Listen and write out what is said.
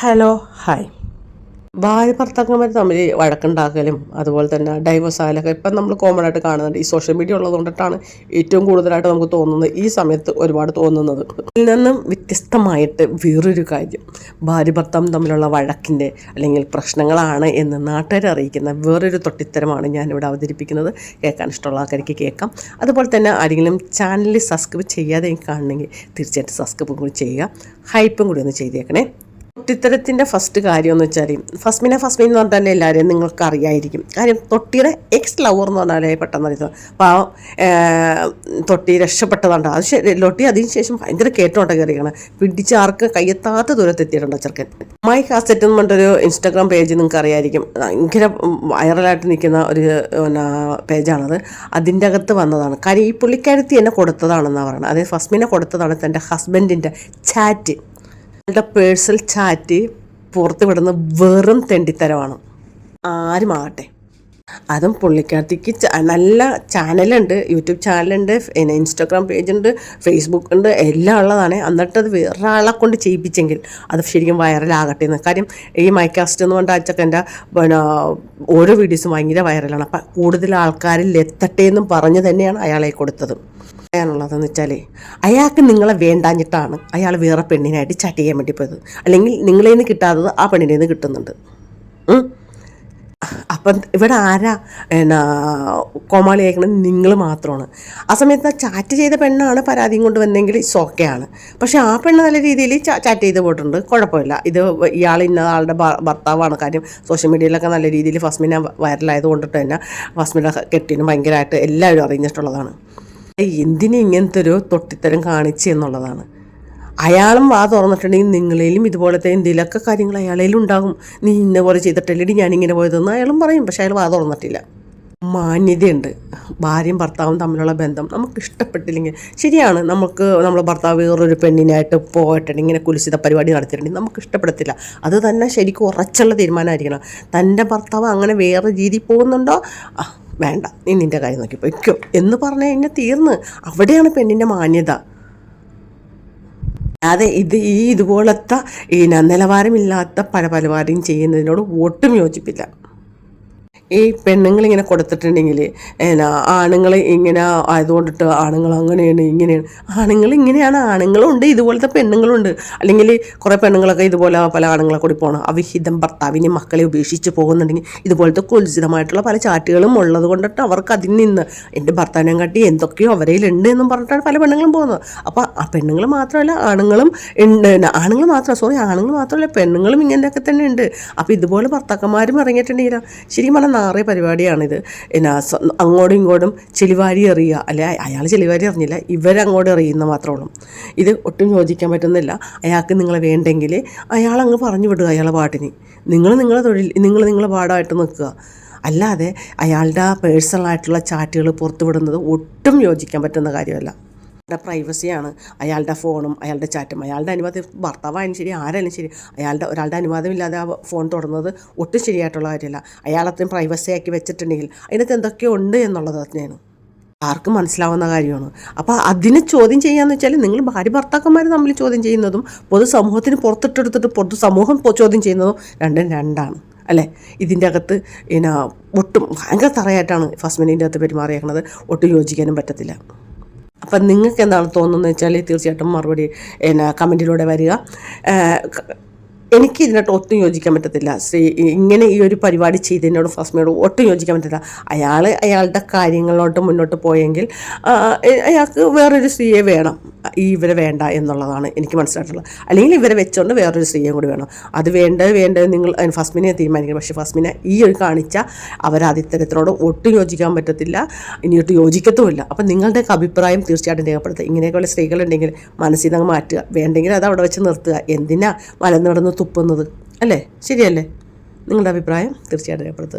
Hello hi. ഭാര്യ ഭർത്താക്കന്മാർ തമ്മിൽ വഴക്കുണ്ടാക്കലും അതുപോലെ തന്നെ ഡൈവേഴ്സ് ആയാലൊക്കെ ഇപ്പം നമ്മൾ കോമൺ ആയിട്ട് കാണുന്നുണ്ട്. ഈ സോഷ്യൽ മീഡിയ ഉള്ളത് കൊണ്ടിട്ടാണ് ഏറ്റവും കൂടുതലായിട്ട് നമുക്ക് തോന്നുന്നത് ഈ സമയത്ത് ഒരുപാട് തോന്നുന്നത്. ഇതിൽ നിന്നും വ്യത്യസ്തമായിട്ട് വേറൊരു കാര്യം. ഭാര്യ ഭർത്താവ് തമ്മിലുള്ള വഴക്കിന്റെ അല്ലെങ്കിൽ പ്രശ്നങ്ങളാണ് എന്ന് നാട്ടുകാരെ അറിയിക്കുന്ന വേറൊരു തൊട്ടിത്തരമാണ് ഞാനിവിടെ അവതരിപ്പിക്കുന്നത്. കേൾക്കാൻ ഇഷ്ടമുള്ള ആൾക്കാർക്ക് കേൾക്കാം. അതുപോലെ തന്നെ ആരെങ്കിലും ചാനലിൽ സബ്സ്ക്രൈബ് ചെയ്യാതെ കാണണമെങ്കിൽ തീർച്ചയായിട്ടും സബ്സ്ക്രൈബും കൂടി ചെയ്യുക. ഹൈപ്പും കൂടി ഒന്ന് ചെയ്തേക്കണേ. തൊട്ടിത്തരത്തിന്റെ ഫസ്റ്റ് കാര്യം എന്ന് വെച്ചാൽ ഫസ്റ്റ് ഫസ്മിൻ എന്ന് പറഞ്ഞാൽ തന്നെ എല്ലാവരെയും നിങ്ങൾക്ക് അറിയായിരിക്കും. കാര്യം തൊട്ടിയുടെ എക്സ് ലവർ എന്ന് പറഞ്ഞാലേ പെട്ടെന്ന് അറിയുന്നത് ആ തൊട്ടി രക്ഷപ്പെട്ടതാണ്. അത് ശരി ലൊട്ടി അതിന് ശേഷം ഭയങ്കര കേട്ടോണ്ട കയറിയാണ് പിടിച്ച് ആർക്ക് കയ്യെത്താത്ത ദൂരത്തെത്തിയിട്ടുണ്ട് ചെറുക്കൻ. മൈ കാസറ്റ് എന്ന് പറഞ്ഞൊരു ഇൻസ്റ്റാഗ്രാം പേജ് നിങ്ങൾക്ക് അറിയായിരിക്കും. ഭയങ്കര വൈറലായിട്ട് നിൽക്കുന്ന ഒരു പിന്നെ പേജാണത് അതിന്റെ അകത്ത് വന്നതാണ്. കാര്യം ഈ പുള്ളിക്കാരത്തി എന്നെ കൊടുത്തതാണെന്നാണ് പറയുന്നത്. അതായത് ഫസ്മിനെ കൊടുത്തതാണ് തന്റെ ഹസ്ബൻഡിന്റെ ചാറ്റ് അവളുടെ പേഴ്സണൽ ചാറ്റ് പുറത്ത് വിടുന്ന വെറും തെണ്ടിത്തരമാണ്. ആരുമാകട്ടെ അതും പുള്ളിക്കാർത്തിക്ക് നല്ല ചാനലുണ്ട് യൂട്യൂബ് ചാനലുണ്ട് പിന്നെ ഇൻസ്റ്റാഗ്രാം പേജുണ്ട് ഫേസ്ബുക്ക് ഉണ്ട് എല്ലാം ഉള്ളതാണ്. എന്നിട്ട് അത് വേറൊരാളെ കൊണ്ട് ചെയ്യിപ്പിച്ചെങ്കിൽ അത് ശരിക്കും വൈറലാകട്ടെ എന്ന്. കാര്യം ഈ മൈക്കാസ്റ്റ് എന്ന് പറഞ്ഞ അച്ചക്കന്റെ പിന്നെ ഓരോ വീഡിയോസും ഭയങ്കര വൈറലാണ്. അപ്പം കൂടുതൽ ആൾക്കാരിൽ എത്തട്ടെ എന്നും പറഞ്ഞു തന്നെയാണ് അയാളെ കൊടുത്തത്. പറയാനുള്ളതെന്ന് വെച്ചാൽ അയാൾക്ക് നിങ്ങളെ വേണ്ടാഞ്ഞിട്ടാണ് അയാൾ വേറെ പെണ്ണിനായിട്ട് ചാറ്റ് ചെയ്യാൻ വേണ്ടി പോയത്. അല്ലെങ്കിൽ നിങ്ങളിൽ നിന്ന് കിട്ടാത്തത് ആ പെണ്ണിന്റെ നിന്ന് കിട്ടുന്നുണ്ട്. അപ്പം ഇവിടെ ആരാ? എന്നാ കോമാളി അയക്കണത് നിങ്ങൾ മാത്രമാണ്. ആ സമയത്ത് ആ ചാറ്റ് ചെയ്ത പെണ്ണാണ് പരാതിയും കൊണ്ട് വന്നെങ്കിൽ സോക്കെയാണ് പക്ഷേ ആ പെണ്ണ് നല്ല രീതിയിൽ ചാറ്റ് ചെയ്ത് പോയിട്ടുണ്ട്. കുഴപ്പമില്ല. ഇത് ഇയാൾ ഇന്ന ആളുടെ ഭർത്താവാണ്. കാര്യം സോഷ്യൽ മീഡിയയിലൊക്കെ നല്ല രീതിയിൽ ഫസ്മിന വൈറലായത് കൊണ്ടിട്ട് തന്നെ ഫസ്മിന കെട്ടിനും ഭയങ്കരമായിട്ട് എല്ലാവരും അറിഞ്ഞിട്ടുള്ളതാണ്. എന്തിനും ഇങ്ങനത്തെ ഒരു തൊട്ടിത്തരം കാണിച്ച് എന്നുള്ളതാണ്. അയാളും വാ തുറന്നിട്ടുണ്ടെങ്കിൽ നിങ്ങളേലും ഇതുപോലത്തെ എന്തെങ്കിലുമൊക്കെ കാര്യങ്ങൾ അയാളേലും ഉണ്ടാകും. നീ ഇന്ന പോലെ ഞാൻ ഞാനിങ്ങനെ പോയതെന്ന് അയാളും പറയും പക്ഷേ അയാൾ വാ തുറന്നിട്ടില്ല. മാന്യതയുണ്ട്. ഭാര്യയും ഭർത്താവും തമ്മിലുള്ള ബന്ധം നമുക്ക് ഇഷ്ടപ്പെട്ടില്ലെങ്കിൽ ശരിയാണ്. നമുക്ക് നമ്മളെ ഭർത്താവ് വേറൊരു പെണ്ണിനായിട്ട് പോയിട്ടുണ്ടെങ്കിൽ ഇങ്ങനെ കുലിശിത പരിപാടി നടത്തിയിട്ടുണ്ടെങ്കിൽ നമുക്ക് ഇഷ്ടപ്പെടത്തില്ല. അത് തന്നെ ശരിക്കും ഉറച്ചുള്ള തീരുമാനമായിരിക്കണം. തന്റെ ഭർത്താവ് അങ്ങനെ വേറെ രീതിയിൽ പോകുന്നുണ്ടോ? വേണ്ട നീ നിന്റെ കാര്യം നോക്കി പൊയ്ക്കോ. എന്ന് പറഞ്ഞു കഴിഞ്ഞാൽ തീർന്ന്. അവിടെയാണ് പെണ്ണിന്റെ മാന്യത. അതെ ഇത് ഈ ഇതുപോലത്തെ ഈ നിലവാരമില്ലാത്ത പല പരിപാടിയും ചെയ്യുന്നതിനോട് ഒട്ടും യോജിപ്പില്ല. ഈ പെണ്ണുങ്ങൾ ഇങ്ങനെ കൊടുത്തിട്ടുണ്ടെങ്കിൽ എന്നാ ആണുങ്ങൾ ഇങ്ങനെ ആയതുകൊണ്ടിട്ട് ആണുങ്ങൾ അങ്ങനെയാണ് ഇങ്ങനെയാണ്. ആണുങ്ങൾ ഇങ്ങനെയാണ് ആണുങ്ങളുണ്ട് ഇതുപോലത്തെ പെണ്ണുങ്ങളുണ്ട് അല്ലെങ്കിൽ കുറേ പെണ്ണുങ്ങളൊക്കെ ഇതുപോലെ പല ആണുങ്ങളെ കൂടി പോകണം അവിഹിതം ഭർത്താവിനെ മക്കളെ ഉപേക്ഷിച്ച് പോകുന്നുണ്ടെങ്കിൽ ഇതുപോലത്തെ കുൽസിതമായിട്ടുള്ള പല ചാറ്റുകളും ഉള്ളത് കൊണ്ടിട്ട് അവർക്ക് അതിൽ നിന്ന് എന്റെ ഭർത്താവിനെ കാട്ടി എന്തൊക്കെയോ അവരയിലുണ്ട് എന്നും പറഞ്ഞിട്ടാണ് പല പെണ്ണുങ്ങളും പോകുന്നത്. അപ്പോൾ ആ പെണ്ണുങ്ങൾ മാത്രമല്ല ആണുങ്ങളും ഉണ്ട് ആണുങ്ങൾ മാത്രം സോറി ആണുങ്ങൾ മാത്രമല്ല പെണ്ണുങ്ങളും ഇങ്ങനെയൊക്കെ തന്നെ ഉണ്ട്. അപ്പോൾ ഇതുപോലെ ഭർത്താക്കന്മാരും ഇറങ്ങിയിട്ടുണ്ടെങ്കിൽ ശരിക്കും പറഞ്ഞാൽ നാറിയ പരിപാടിയാണിത്. എന്നാ അങ്ങോട്ടും ഇങ്ങോട്ടും ചെളിവാരി എറിയുക. അല്ലെ അയാൾ ചെളിവാരി എറിഞ്ഞില്ല ഇവരങ്ങോട്ട് എറിയുന്ന മാത്രമേ ഉള്ളൂ. ഇത് ഒട്ടും യോജിക്കാൻ പറ്റുന്നില്ല. അയാൾക്ക് നിങ്ങളെ വേണ്ടെങ്കിൽ അയാൾ അങ്ങ് പറഞ്ഞു വിടുക അയാളെ പാട്ടിന്. നിങ്ങൾ നിങ്ങളെ തൊഴിൽ നിങ്ങൾ നിങ്ങളെ പാടായിട്ട് നിൽക്കുക. അല്ലാതെ അയാളുടെ പേഴ്സണലായിട്ടുള്ള ചാറ്റുകൾ പുറത്തുവിടുന്നത് ഒട്ടും യോജിക്കാൻ പറ്റുന്ന കാര്യമല്ല. പ്രൈവസിയാണ് അയാളുടെ ഫോണും അയാളുടെ ചാറ്റും അയാളുടെ അനുവാദം ഭർത്താവായാലും ശരി ആരായാലും ശരി അയാളുടെ ഒരാളുടെ അനുവാദമില്ലാതെ ആ ഫോൺ തുടർന്നത് ഒട്ടും ശരിയായിട്ടുള്ള കാര്യമല്ല. അയാൾ അത്രയും പ്രൈവസി ആക്കി വെച്ചിട്ടുണ്ടെങ്കിൽ അതിനകത്ത് എന്തൊക്കെയോ ഉണ്ട് എന്നുള്ളത് തന്നെയാണ്. ആർക്കും മനസ്സിലാവുന്ന കാര്യമാണ്. അപ്പോൾ അതിനെ ചോദ്യം ചെയ്യാന്ന് വെച്ചാൽ നിങ്ങൾ ഭാര്യ ഭർത്താക്കന്മാർ തമ്മിൽ ചോദ്യം ചെയ്യുന്നതും പൊതുസമൂഹത്തിന് പുറത്തിട്ടെടുത്തിട്ട് പൊതുസമൂഹം ചോദ്യം ചെയ്യുന്നതും രണ്ടും രണ്ടാണ്. അല്ലേ? ഇതിന്റെ അകത്ത് പിന്നെ ഒട്ടും ഭയങ്കര തറയായിട്ടാണ് ഫസ്മിനിന്റെ അകത്ത് പെരുമാറിയേക്കുന്നത് ഒട്ടും യോജിക്കാനും പറ്റത്തില്ല. അപ്പം നിങ്ങൾക്ക് എന്താണ് തോന്നുന്നത് വെച്ചാൽ തീർച്ചയായിട്ടും മറുപടി എന്നാ കമന്റിലൂടെ വരിക. എനിക്ക് ഇതിനോട്ട് ഒട്ടും യോജിക്കാൻ പറ്റത്തില്ല. ശ്രീ ഇങ്ങനെ ഈ ഒരു പരിപാടി ചെയ്തതിനോട് ഫസ്മയോട് ഒട്ടും യോജിക്കാൻ പറ്റത്തില്ല. അയാൾ അയാളുടെ കാര്യങ്ങളോട്ട് മുന്നോട്ട് പോയെങ്കിൽ അയാൾക്ക് വേറൊരു സ്ത്രീയെ വേണം. ഈ ഇവരെ വേണ്ട എന്നുള്ളതാണ് എനിക്ക് മനസ്സിലായിട്ടുള്ളത്. അല്ലെങ്കിൽ ഇവരെ വെച്ചുകൊണ്ട് വേറൊരു സ്ത്രീയെ കൂടി വേണം. അത് വേണ്ട വേണ്ടത് നിങ്ങൾ ഫസ്മിനെ തീരുമാനിക്കണം. പക്ഷേ ഫസ്മിനെ ഈ ഒരു കാണിച്ച അവരാദിത്തരത്തിനോട് ഒട്ടും യോജിക്കാൻ പറ്റത്തില്ല. ഇനിയൊട്ട് യോജിക്കത്തുമില്ല. അപ്പം നിങ്ങളുടെയൊക്കെ അഭിപ്രായം തീർച്ചയായിട്ടും രേഖപ്പെടുത്തുക. ഇങ്ങനെയൊക്കെയുള്ള സ്ത്രീകളുണ്ടെങ്കിൽ മനസ്സിൽ മാറ്റുക. വേണ്ടെങ്കിൽ അത് അവിടെ വെച്ച് നിർത്തുക. എന്തിനാ മലന്നിടന്ന് തുപ്പുന്നത്. അല്ലേ? ശരിയല്ലേ? നിങ്ങളുടെ അഭിപ്രായം തീർച്ചയായിട്ടും രേഖപ്പെടുത്തുക.